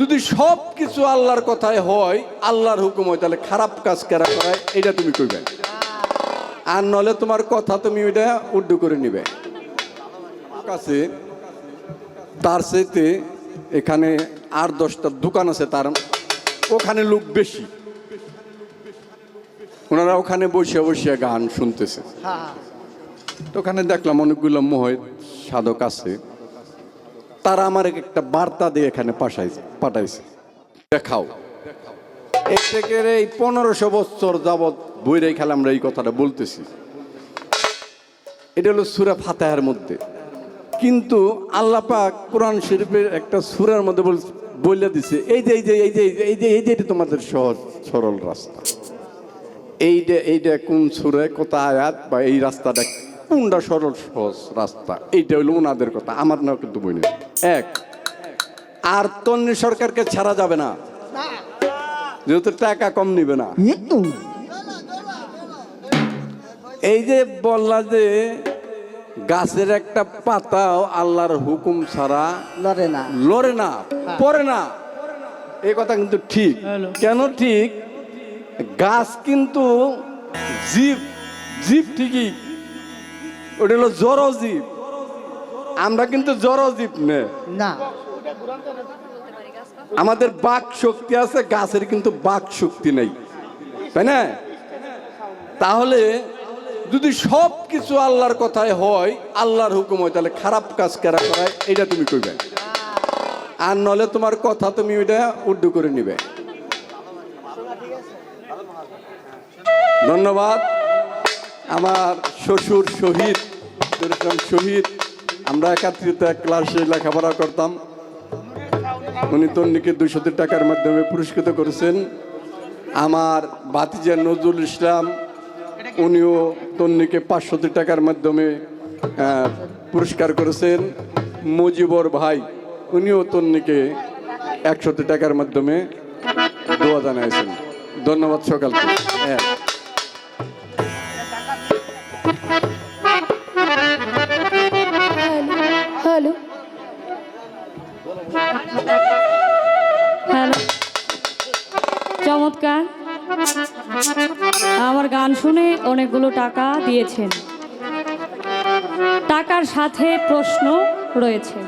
যদি সব কিছু আল্লাহর কথায় হয় আল্লাহর হুকুম হয় তাহলে খারাপ কাজ কেরা করায়? এটা তুমি কইবে। আর নলে তোমার কথা তুমি ওইটা উড্ডু করে নিবে। কাছে তার চাইতে এখানে আর দশটা দোকান আছে তার ওখানে লোক বেশি। ওনারা ওখানে বসে বসে গান শুনতেছে। তো ওখানে দেখলাম অনেকগুলো মোহিত সাধক আছে। তারা আমার এক একটা বার্তা দিয়ে এখানে পাঠাইছে পাঠাইছে। দেখাও। এই এই পনেরোশো বছর যাবৎ বইরে খেলে আমরা এই কথাটা বলতেছি। এটা হলো সুরা ফাতাহের মধ্যে। কিন্তু আল্লাহ পাক কোরআন শরীফের একটা সুরার মধ্যে বল- বলে দিছে, এই যে এই যে এই যে এই যে এই যে এটা তোমাদের সহজ, সরল রাস্তা। এইটা এইটা কোন সুরে, কত আয়াত বা এই রাস্তাটা কোনটা সরল, সহজ রাস্তা, এইটা হলো ওনাদের কথা, আমার না কিন্তু বই নেই। এক। আর তন্নি সরকারকে ছাড়া যাবে না। যেহেতু টাকা কম নিবে না। এই যে বললা যে গাছের একটা পাতাও আল্লাহর হুকুম ছাড়া লড়ে না। লড়ে না পড়ে না। এই কথা কিন্তু ঠিক। কেন ঠিক? গাছ কিন্তু জীব জীব ঠিকই। ওটা হলো জড় জীব। আমরা কিন্তু জড় জীব নে। না। আমাদের বাক শক্তি আছে গাছের কিন্তু বাক শক্তি নেই। তাই না? তাহলে যদি সব কিছু আল্লাহর কথায় হয় আল্লাহর হুকুম হয় তাহলে খারাপ কাজ কেরা করায়? এটা তুমি কইবে। আর নলে তোমার কথা তুমি ওইটা উড্ডু করে নিবে। ধন্যবাদ। আমার শ্বশুর শহীদ শহীদ আমরা একাত্রিত এক ক্লাসে লেখাপড়া করতাম। উনি তন্নিকে দুশত টাকার মাধ্যমে পুরস্কৃত করেছেন। আমার ভাতিজা নজরুল ইসলাম, উনিও তন্নিকে পাঁচশত টাকার মাধ্যমে পুরস্কার করেছেন। মুজিবর ভাই, উনিও তন্নিকে একশত টাকার মাধ্যমে দোয়া জানাইছেন। ধন্যবাদ সকালকে। হ্যাঁ। হ্যালো। চমৎকার। আমার গান শুনে অনেকগুলো টাকা দিয়েছেন। টাকার সাথে প্রশ্ন রয়েছে।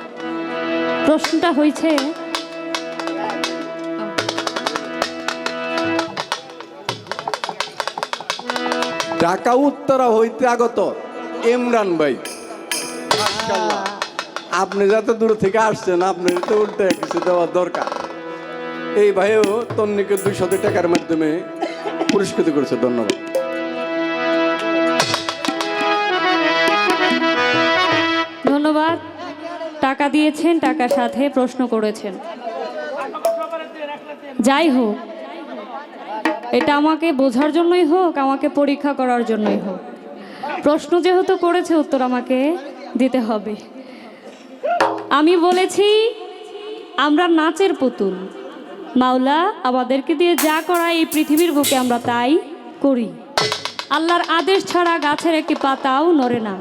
প্রশ্নটা হয়েছে ঢাকা উত্তরা হইতে আগত, ইমরান ভাই। মাশাআল্লাহ। আপনি যত দূর থেকে আসছেন আপনি তো উল্টে কিছু দেওয়ার দরকার। এই ভাইও তন্নিকে দুইশত টাকার মাধ্যমে পুরস্কৃত করেছে, ধন্যবাদ। ধন্যবাদ। টাকা দিয়েছেন টাকার সাথে প্রশ্ন করেছেন। যাই হোক, এটা আমাকে বোঝার জন্যই হোক, আমাকে পরীক্ষা করার জন্যই হোক। প্রশ্ন যেহেতু করেছে, উত্তর আমাকে দিতে হবে। আমি বলেছি আমরা নাচের পুতুল। মাওলা আমাদেরকে দিয়ে যা করা এই পৃথিবীর বুকে আমরা তাই করি। আল্লাহর আদেশ ছাড়া গাছের একটি পাতাও নড়ে না।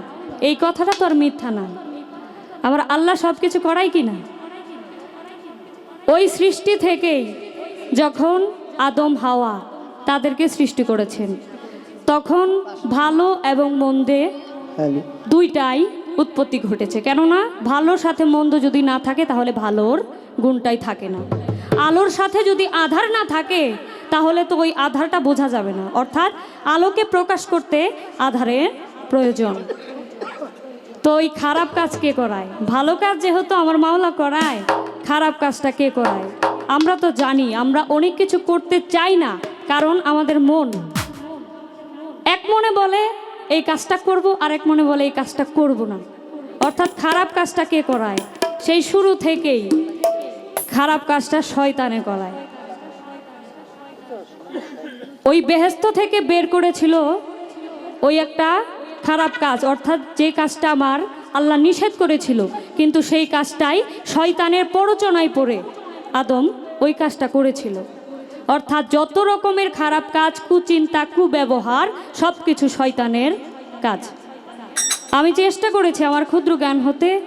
এই কথাটা তো আর মিথ্যা না। আমার আল্লাহ সব কিছু করাই কি না? ওই সৃষ্টি থেকেই যখন আদম হাওয়া তাদেরকে সৃষ্টি করেছেন তখন ভালো এবং মন্দে দুইটাই উৎপত্তি ঘটেছে। কেননা ভালোর সাথে মন্দ যদি না থাকে, তাহলে ভালোর গুণটাই থাকে না। আলোর সাথে যদি আধার না থাকে, তাহলে তো ওই আধারটা বোঝা যাবে না। অর্থাৎ আলোকে প্রকাশ করতে আধারের প্রয়োজন। তো ওই খারাপ কাজ কে করায়? ভালো কাজ যেহেতু আমার মাওলা করায়, খারাপ কাজটা কে করায়? আমরা তো জানি, আমরা অনেক কিছু করতে চাই না, কারণ আমাদের মন। এক মনে বলে এই কাজটা করব আর এক মনে বলে এই কাজটা করব না। অর্থাৎ খারাপ কাজটা কে করায়? সেই শুরু থেকেই খারাপ কাজটা শয়তানে করায়। ওই বেহেস্ত থেকে বের করেছিল ওই একটা খারাপ কাজ, অর্থাৎ যে কাজটা আমার আল্লাহ নিষেধ করেছিল, কিন্তু সেই কাজটাই শয়তানের প্ররোচনায় পড়ে আদম ওই কাজটা করেছিল। অর্থাৎ যত রকমের খারাপ কাজ, কুচিন্তা, কুব্যবহার সব কিছু শয়তানের কাজ। আমি চেষ্টা করেছি আমার ক্ষুদ্র জ্ঞান হতে।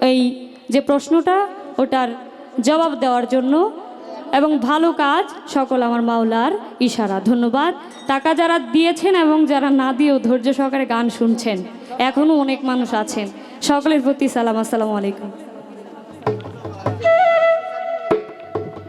এই যে প্রশ্নটা, ওটার জবাব দেওয়ার জন্য। এবং ভালো কাজ সকল আমার মাওলার ইশারা। ধন্যবাদ। টাকা যারা দিয়েছেন এবং যারা না দিয়েও ধৈর্য সহকারে গান শুনছেন এখনও অনেক মানুষ আছেন। সকলের প্রতি সালাম। আসসালামু আলাইকুম।